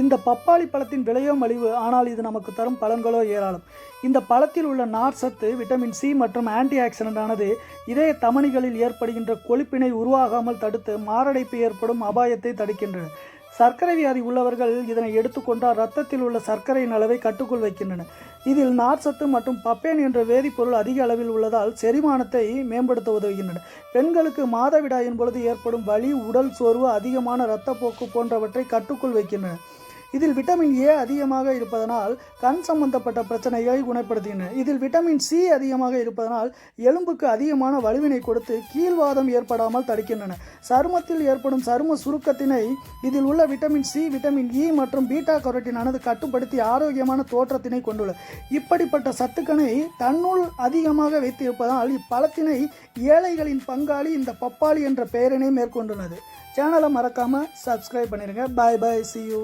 இந்த பப்பாளி பழத்தின் விலையோ மலிவு ஆனால் இது நமக்கு தரும் பலன்களோ ஏராளம். இந்த பழத்தில் உள்ள நார் சத்து விட்டமின் சி மற்றும் ஆன்டி ஆக்சிடென்டானது இதய தமனிகளில் ஏற்படுகின்ற கொழுப்பினை உருவாகாமல் தடுத்து மாரடைப்பு ஏற்படும் அபாயத்தை தடுக்கின்றன. சர்க்கரை வியாதி உள்ளவர்கள் இதனை எடுத்துக்கொண்டால் ரத்தத்தில் உள்ள சர்க்கரையின் அளவை கட்டுக்குள் வைக்கின்றன. இதில் நார்ச்சத்து மற்றும் பப்பேன் என்ற வேதிப்பொருள் அதிக அளவில் உள்ளதால் செரிமானத்தை மேம்படுத்த உதவுகின்றன. பெண்களுக்கு மாதவிடாயின் பொழுது ஏற்படும் வலி உடல் சோர்வு அதிகமான இரத்தப்போக்கு போன்றவற்றை கட்டுக்குள் வைக்கின்றன. இதில் விட்டமின் ஏ அதிகமாக இருப்பதனால் கண் சம்பந்தப்பட்ட பிரச்சனைகளை குணப்படுத்துகின்றன. இதில் விட்டமின் சி அதிகமாக இருப்பதனால் எலும்புக்கு அதிகமான வலுவினை கொடுத்து கீழ்வாதம் ஏற்படாமல் தடுக்கின்றன. சருமத்தில் ஏற்படும் சரும சுருக்கத்தினை இதில் உள்ள விட்டமின் சி விட்டமின் இ மற்றும் பீட்டா கரோட்டினானது கட்டுப்படுத்தி ஆரோக்கியமான தோற்றத்தினை கொண்டுள்ளது. இப்படிப்பட்ட சத்துக்களை தன்னுள் அதிகமாக வைத்திருப்பதால் இப்பழத்தினை ஏழைகளின் பங்காளி இந்த பப்பாளி என்ற பெயரினை மேற்கொண்டுள்ளது. சேனலை மறக்காமல் சப்ஸ்கிரைப் பண்ணிடுங்க பாய் பாய் சி யூ